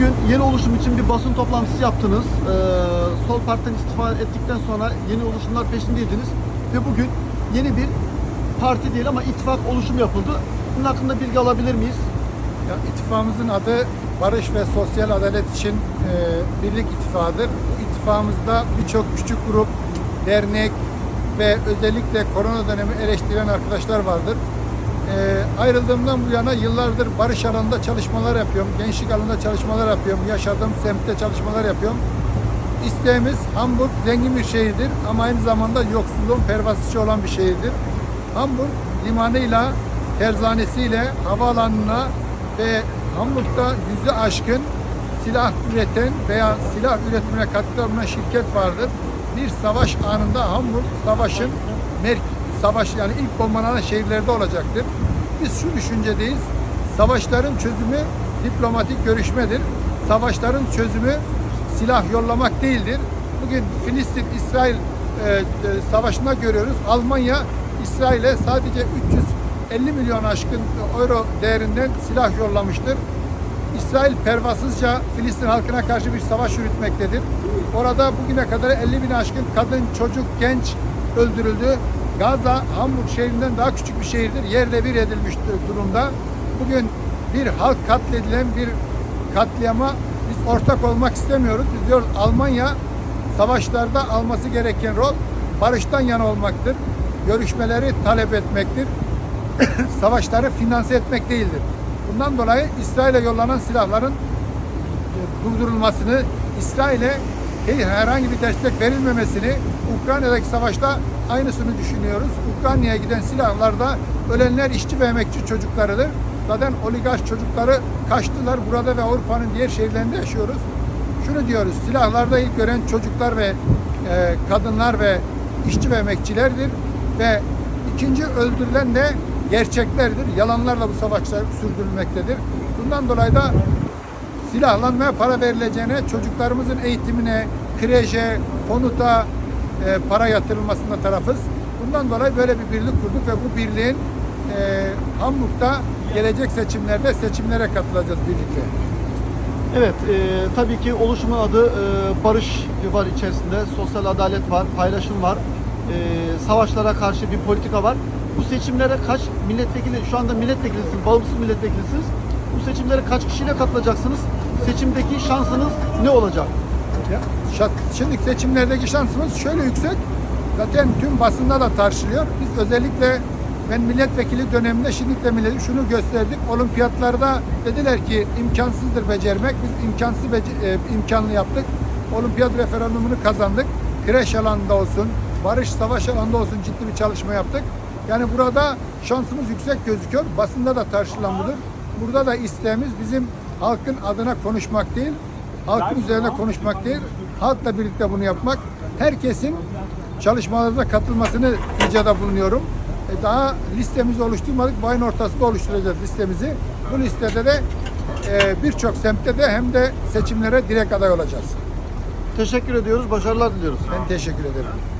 bugün yeni oluşum için bir basın toplantısı yaptınız. Ee, Sol Parti'den istifa ettikten sonra yeni oluşumlar peşindeydiniz. Ve bugün yeni bir parti değil ama ittifak oluşum yapıldı. Bunun hakkında bilgi alabilir miyiz? Ya, ittifakımızın adı Barış ve Sosyal Adalet için e, Birlik İttifakı'dır. Bu ittifakımızda birçok küçük grup, dernek ve özellikle korona dönemi eleştiren arkadaşlar vardır. E, ayrıldığımdan bu yana yıllardır barış alanında çalışmalar yapıyorum, gençlik alanında çalışmalar yapıyorum, yaşadığım semtte çalışmalar yapıyorum. İsteğimiz Hamburg zengin bir şehirdir ama aynı zamanda yoksulluğun pervasızı olan bir şehirdir. Hamburg limanıyla, terzanesiyle, havaalanına ve Hamburg'da yüzü aşkın silah üreten veya silah üretimine katkıda bulunan şirket vardır. Bir savaş anında Hamburg savaşın merk savaş yani ilk bombalanan şehirlerde olacaktır. Biz şu düşüncedeyiz. Savaşların çözümü diplomatik görüşmedir. Savaşların çözümü silah yollamak değildir. Bugün Filistin-İsrail e, e, savaşında görüyoruz. Almanya İsrail'e sadece 350 milyon aşkın euro değerinden silah yollamıştır. İsrail pervasızca Filistin halkına karşı bir savaş yürütmektedir. Orada bugüne kadar 50 bin aşkın kadın, çocuk, genç öldürüldü. Gaza, Hamburg şehrinden daha küçük bir şehirdir. Yerle bir edilmiş durumda. Bugün bir halk katledilen bir katliama biz ortak olmak istemiyoruz. Biz diyoruz Almanya savaşlarda alması gereken rol barıştan yana olmaktır. Görüşmeleri talep etmektir. Savaşları finanse etmek değildir. Bundan dolayı İsrail'e yollanan silahların e, durdurulmasını, İsrail'e he- herhangi bir destek verilmemesini, Ukrayna'daki savaşta aynısını düşünüyoruz. Ukrayna'ya giden silahlarda ölenler işçi ve emekçi çocuklarıdır. Zaten oligarş çocukları kaçtılar. Burada ve Avrupa'nın diğer şehirlerinde yaşıyoruz. Şunu diyoruz, silahlarda ilk gören çocuklar ve e, kadınlar ve işçi ve emekçilerdir. Ve ikinci öldürülen de gerçeklerdir. Yalanlarla bu savaşlar sürdürülmektedir. Bundan dolayı da silahlanmaya para verileceğine, çocuklarımızın eğitimine, kreşe, konuta e, para yatırılmasında tarafız. Bundan dolayı böyle bir birlik kurduk ve bu birliğin e, Hamburg'da gelecek seçimlerde seçimlere katılacağız birlikte. Evet, e, tabii ki oluşumun adı e, barış var içerisinde, sosyal adalet var, paylaşım var, e, savaşlara karşı bir politika var. Bu seçimlere kaç milletvekili, şu anda milletvekilisiniz, bağımsız milletvekilisiniz. Bu seçimlere kaç kişiyle katılacaksınız? Seçimdeki şansınız ne olacak? Ya, şart- Şimdi seçimlerdeki şansımız şöyle yüksek. Zaten tüm basında da tartışılıyor. Biz özellikle ben milletvekili döneminde şimdi de millet şunu gösterdik. Olimpiyatlarda dediler ki imkansızdır becermek. Biz imkansız bece- e, imkanlı yaptık. Olimpiyat referandumunu kazandık. Kreş alanında olsun, barış savaş alanında olsun ciddi bir çalışma yaptık. Yani burada şansımız yüksek gözüküyor. Basında da tartışılan budur. Burada da isteğimiz bizim halkın adına konuşmak değil, halkın üzerine konuşmak değil, halkla birlikte bunu yapmak. Herkesin çalışmalarına katılmasını ricada bulunuyorum. E, daha listemizi oluşturmadık. Bu ayın ortasında oluşturacağız listemizi. Bu listede de e, birçok semtte de hem de seçimlere direkt aday olacağız. Teşekkür ediyoruz, başarılar diliyoruz. Ben teşekkür ederim.